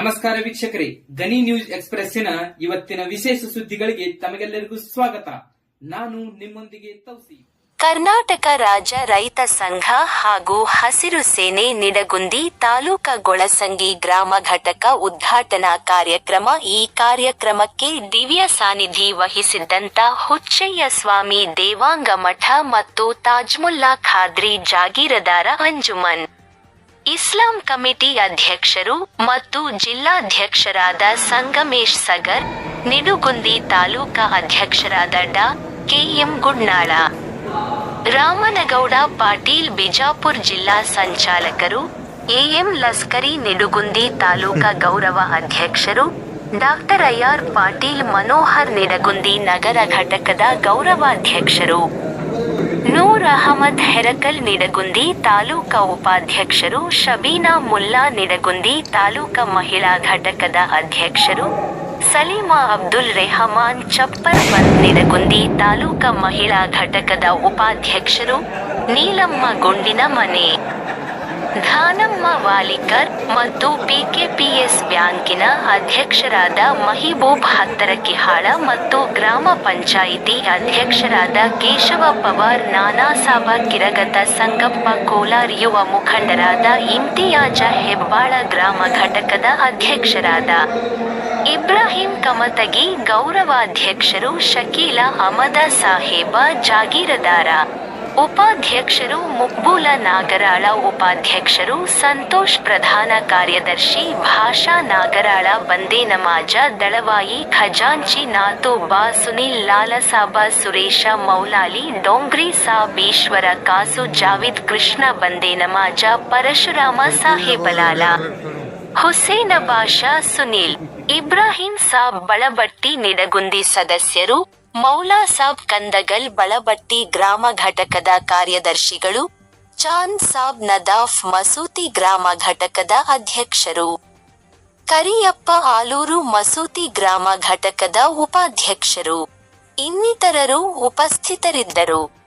ನಮಸ್ಕಾರ ವೀಕ್ಷಕರೇ ಗನಿ ನ್ಯೂಸ್ ಎಕ್ಸ್ಪ್ರೆಸ್ಸಿನ ಇವತ್ತಿನ ವಿಶೇಷ ಸುದ್ದಿಗಳಿಗೆ ತಮಗೆಲ್ಲರಿಗೂ ಸ್ವಾಗತ. ನಾನು ನಿಮ್ಮೊಂದಿಗೆ ತೌಸಿ. ಕರ್ನಾಟಕ ರಾಜ್ಯ ರೈತ ಸಂಘ ಹಾಗೂ ಹಸಿರು ಸೇನೆ ನಿಡಗುಂದಿ ತಾಲೂಕಾ ಗೊಳಸಂಗಿ ಗ್ರಾಮ ಘಟಕ ಉದ್ಘಾಟನಾ ಕಾರ್ಯಕ್ರಮ ಈ ಕಾರ್ಯಕ್ರಮಕ್ಕೆ ದಿವ್ಯ ಸಾನಿಧಿ ವಹಿಸಿದ್ದಂತ ಹುಚ್ಚಯ್ಯ ಸ್ವಾಮಿ ದೇವಾಂಗ ಮಠ ಮತ್ತು ತಾಜ್ಮುಲ್ಲಾ ಖಾದ್ರಿ ಜಾಗೀರದಾರ ಅಂಜುಮನ್. ಇಸ್ಲಾಂ ಕಮಿಟಿ ಅಧ್ಯಕ್ಷರು ಮತ್ತು ಜಿಲ್ಲಾಧ್ಯಕ್ಷರಾದ ಸಂಗಮೇಶ್ ಸಗರ್, ನಿಡುಗುಂದಿ ತಾಲೂಕಾ ಅಧ್ಯಕ್ಷರಾದ Dr K M Gudnal. Ramanagouda Patil Bijapur ಜಿಲ್ಲಾ ಸಂಚಾಲಕರು ಎಎಂ ಲಸ್ಕರಿ ನಿಡುಗುಂದಿ ತಾಲೂಕಾ ಗೌರವ ಅಧ್ಯಕ್ಷರು doctor I R Patil Manohar Nidagundi ನಗರ ಘಟಕದ ಗೌರವಾಧ್ಯಕ್ಷರು. ನೂರ್ ಅಹಮದ್ ಹೆರಕಲ್ ನಿಡಗುಂದಿ ತಾಲೂಕಾ ಉಪಾಧ್ಯಕ್ಷರು, ಶಬೀನಾ ಮುಲ್ಲಾ ನಿಡಗುಂದಿ ತಾಲೂಕಾ ಮಹಿಳಾ ಘಟಕದ ಅಧ್ಯಕ್ಷರು, ಸಲೀಮಾ ಅಬ್ದುಲ್ ರೆಹಮಾನ್ ಚಪ್ಪರ್ ಬಂದ್ ನಿಡಗುಂದಿ ತಾಲೂಕಾ ಮಹಿಳಾ ಘಟಕದ ಉಪಾಧ್ಯಕ್ಷರು, ನೀಲಮ್ಮ ಗುಂಡಿನ ಮನೆ. ಧಾನಮ್ಮ ವಾಲಿಕರ್ ಮತ್ತು ಪಿಕೆಪಿಎಸ್ ಬ್ಯಾಂಕಿನ ಅಧ್ಯಕ್ಷರಾದ ಮಹಿಬೂಬ್ ಹತ್ತರಕಿಹಾಳ ಮತ್ತು ಗ್ರಾಮ ಪಂಚಾಯಿತಿ ಅಧ್ಯಕ್ಷರಾದ ಕೇಶವ ಪವಾರ್ ನಾನಾಸಾಬ ಕಿರಗತ ಸಂಗಪ್ಪ ಕೋಲಾರ್ ಯುವ ಮುಖಂಡರಾದ ಇಮ್ತಿಯಾಜ ಹೆಬ್ಬಾಳ ಗ್ರಾಮ ಘಟಕದ ಅಧ್ಯಕ್ಷರಾದ ಇಬ್ರಾಹಿಂ ಕಮತಗಿ, ಗೌರವಾಧ್ಯಕ್ಷರು ಶಕೀಲ ಅಮದ ಸಾಹೇಬ, ಜಾಗೀರದಾರ. ಉಪಾಧ್ಯಕ್ಷರು ಮುಕ್ಬೂಲ ನಾಗರಾಳ, ಉಪಾಧ್ಯಕ್ಷರು ಸಂತೋಷ್ ಪ್ರಧಾನ ಕಾರ್ಯದರ್ಶಿ, ಭಾಷಾ ನಾಗರಾಳ ಬಂದೇ ನಮಾಜ ದಳವಾಯಿ, ಖಜಾಂಚಿ ನಾತು ಬಾ ಸುನಿಲ್ ಲಾಲಸಾಬ, ಸುರೇಶ ಮೌಲಾಲಿ, ಡೋಂಗ್ರಿ ಸಾಬ್ ಈಶ್ವರ ಕಾಸು ಜಾವಿದ್ ಕೃಷ್ಣ ಬಂದೇ ನಮಾಜ ಪರಶುರಾಮ ಸಾಹೇಬಲಾಲ ಹುಸೇನ ಬಾಷಾ ಸುನಿಲ್, ಇಬ್ರಾಹಿಂ ಸಾಬ್ ಬಳಬಟ್ಟಿ, ನಿಡಗುಂದಿ ಸದಸ್ಯರು ಮೌಲಾ ಸಾಬ್ ಕಂದಗಲ್ ಬಳಬಟ್ಟಿ ಗ್ರಾಮ ಘಟಕದ ಕಾರ್ಯದರ್ಶಿಗಳು, ಚಾಂದ್ ಸಾಬ್ ನದಾಫ್ ಮಸೂತಿ ಗ್ರಾಮ ಘಟಕದ ಅಧ್ಯಕ್ಷರು. ಕರಿಯಪ್ಪ ಆಲೂರು ಮಸೂತಿ ಗ್ರಾಮ ಘಟಕದ ಉಪಾಧ್ಯಕ್ಷರು. ಇನ್ನಿತರರು ಉಪಸ್ಥಿತರಿದ್ದರು.